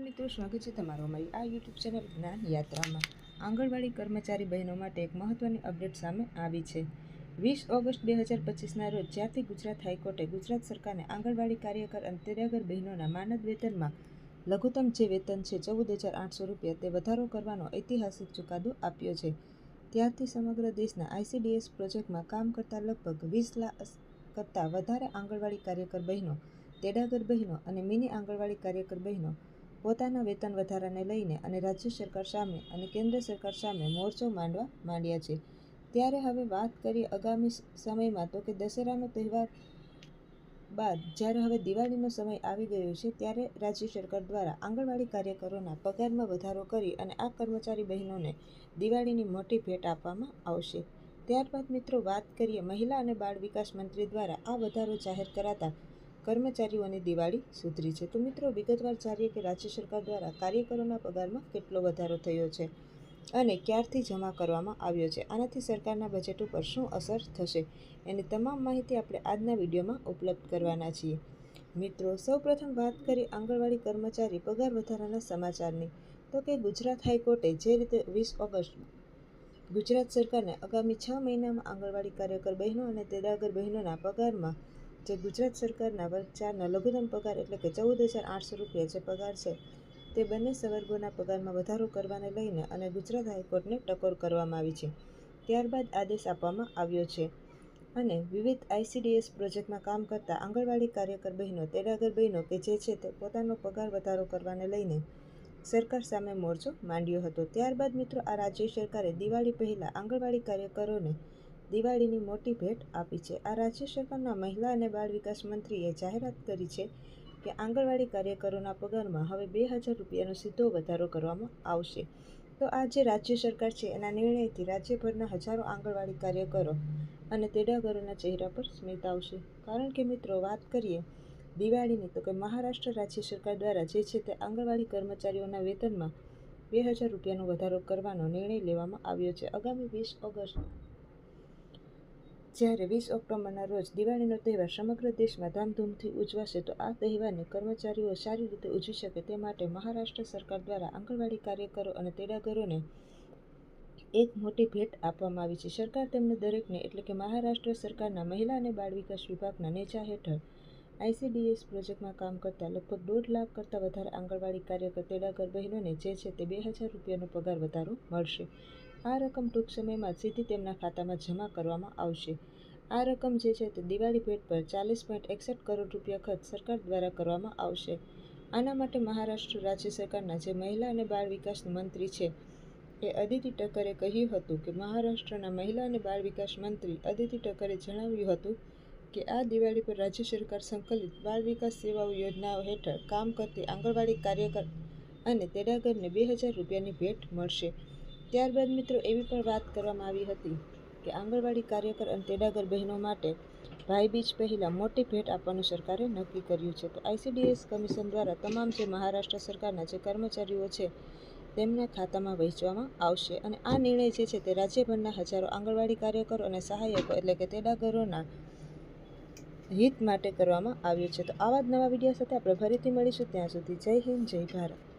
મિત્રો, સ્વાગત છે તમારું અમારી આ યુટ્યુબ ચેનલ જ્ઞાન યાત્રામાં. આંગણવાડી કર્મચારી બહેનો માટે એક મહત્વની અપડેટ સામે આવી છે. વીસ ઓગસ્ટ બે હજાર પચીસના રોજ જ્યારથી ગુજરાત હાઈકોર્ટે ગુજરાત સરકારને આંગણવાડી કાર્યકર અને તેડાગર બહેનોના માનદ વેતનમાં લઘુત્તમ જે વેતન છે ચૌદ હજાર આઠસો રૂપિયા તે વધારો કરવાનો ઐતિહાસિક ચુકાદો આપ્યો છે. ત્યારથી સમગ્ર દેશના આઈસીડીએસ પ્રોજેક્ટમાં કામ કરતા લગભગ વીસ લાખ કરતાં વધારે આંગણવાડી કાર્યકર બહેનો, તેડાગર બહેનો અને મિની આંગણવાડી કાર્યકર બહેનો પોતાના વેતન વધારાને લઈને અને રાજ્ય સરકાર સામે અને કેન્દ્ર સરકાર સામે મોરચો માંડવા માંડ્યા છે. ત્યારે હવે વાત કરીએ આગામી સમયમાં તો કે દશેરાનો તહેવાર બાદ જ્યારે હવે દિવાળીનો સમય આવી ગયો છે ત્યારે રાજ્ય સરકાર દ્વારા આંગણવાડી કાર્યકરોના પગારમાં વધારો કરી અને આ કર્મચારી બહેનોને દિવાળીની મોટી ભેટ આપવામાં આવશે. ત્યારબાદ મિત્રો વાત કરીએ મહિલા અને બાળ વિકાસ મંત્રી દ્વારા આ વધારો જાહેર કરાતા કર્મચારીઓની દિવાળી સુધરી છે. તો મિત્રો, વિગતવાર જાણીએ કે રાજ્ય સરકાર દ્વારા કાર્યકરોના પગારમાં કેટલો વધારો થયો છે અને ક્યારથી જમા કરવામાં આવ્યો છે? આનાથી સરકારના બજેટ ઉપર શું અસર થશે? એની તમામ માહિતી આપણે આજના વિડીયોમાં ઉપલબ્ધ કરવાના છીએ. મિત્રો, સૌપ્રથમ વાત કરી આંગણવાડી કર્મચારી પગાર વધારાના સમાચારની. તો કે ગુજરાત હાઈકોર્ટે જે રીતે વીસ ઓગસ્ટ ગુજરાત સરકારને આગામી છ મહિનામાં આંગણવાડી કાર્યકર બહેનો અને તેડાગર બહેનોના પગારમાં જે ગુજરાત સરકારના વર્ગ ચારના લઘુત્તમ પગાર એટલે કે ચૌદ હજાર આઠસો રૂપિયા જે પગાર છે, તે બંને સંવર્ગોના પગારમાં વધારો કરવાને લઈને અને ગુજરાત હાઈકોર્ટને ટકોર કરવામાં આવી છે. ત્યારબાદ આદેશ આપવામાં આવ્યો છે અને વિવિધ આઈસીડીએસ પ્રોજેક્ટમાં કામ કરતા આંગણવાડી કાર્યકર બહેનો, તેડાગર બહેનો કે જે છે તે પોતાનો પગાર વધારો કરવાને લઈને સરકાર સામે મોરચો માંડ્યો હતો. ત્યારબાદ મિત્રો આ રાજ્ય સરકારે દિવાળી પહેલાં આંગણવાડી કાર્યકરોને દિવાળીની મોટી ભેટ આપી છે. આ રાજ્ય સરકારના મહિલા અને બાળ વિકાસ મંત્રીએ જાહેરાત કરી છે કે આંગણવાડી કાર્યકરોના પગારમાં હવે બે હજાર રૂપિયાનો સીધો વધારો કરવામાં આવશે. તો આ જે રાજ્ય સરકાર છે, એના નિર્ણયથી રાજ્યભરના હજારો આંગણવાડી કાર્યકરો અને તેડાગરોના ચહેરા પર સ્મિત આવશે. કારણ કે મિત્રો, વાત કરીએ દિવાળીની, તો કે મહારાષ્ટ્ર રાજ્ય સરકાર દ્વારા જે છે તે આંગણવાડી કર્મચારીઓના વેતનમાં બે હજાર રૂપિયાનો વધારો કરવાનો નિર્ણય લેવામાં આવ્યો છે. આગામી વીસ ઓગસ્ટ જ્યારે વીસ ઓક્ટોબરના રોજ દિવાળીનો તહેવાર સમગ્ર દેશમાં ધામધૂમથી ઉજવાશે, તો આ તહેવારને કર્મચારીઓ સારી રીતે ઉજવી શકે તે માટે મહારાષ્ટ્ર સરકાર દ્વારા આંગણવાડી કાર્યકરો અને તેડાગરોને એક મોટી ભેટ આપવામાં આવી છે. સરકાર તેમને દરેકને, એટલે કે મહારાષ્ટ્ર સરકારના મહિલા અને બાળ વિકાસ વિભાગના નેજા હેઠળ આઈસીડીએસ પ્રોજેક્ટમાં કામ કરતા લગભગ દોઢ લાખ કરતાં વધારે આંગણવાડી કાર્યકર, તેડાગર બહેનોને જે છે તે બે હજાર રૂપિયાનો પગાર વધારો મળશે. આ રકમ ટૂંક સમયમાં સીધી તેમના ખાતામાં જમા કરવામાં આવશે. આ રકમ જે છે તે દિવાળી ભેટ પર ચાલીસ પોઈન્ટ એકસઠ કરોડ રૂપિયા ખર્ચ સરકાર દ્વારા કરવામાં આવશે. આના માટે મહારાષ્ટ્ર રાજ્ય સરકારના જે મહિલા અને બાળ વિકાસ મંત્રી છે, એ અદિતિ ટકરે કહ્યું હતું કે મહારાષ્ટ્રના મહિલા અને બાળ વિકાસ મંત્રી અદિતિ ટકરે જણાવ્યું હતું કે આ દિવાળી પર રાજ્ય સરકાર સંકલિત બાળ વિકાસ સેવાઓ યોજનાઓ હેઠળ કામ કરતી આંગણવાડી કાર્યકર અને તેડાગરને બે હજાર રૂપિયાની ભેટ મળશે. ત્યારબાદ મિત્રો એવી પણ વાત કરવામાં આવી હતી કે આંગણવાડી કાર્યકર અને તેડાગર બહેનો માટે ભાઈબીજ પહેલાં મોટી ભેટ આપવાનું સરકારે નક્કી કર્યું છે. તો આઈસીડીએસ કમિશન દ્વારા તમામ જે મહારાષ્ટ્ર સરકારના જે કર્મચારીઓ છે, તેમના ખાતામાં વહેંચવામાં આવશે અને આ નિર્ણય જે છે તે રાજ્યભરના હજારો આંગણવાડી કાર્યકરો અને સહાયકો એટલે કે તેડાગરોના હિત માટે કરવામાં આવ્યું છે. તો આવા જ નવા વીડિયો સાથે આપણે ફરીથી મળીશું. ત્યાં સુધી જય હિન્દ, જય ભારત.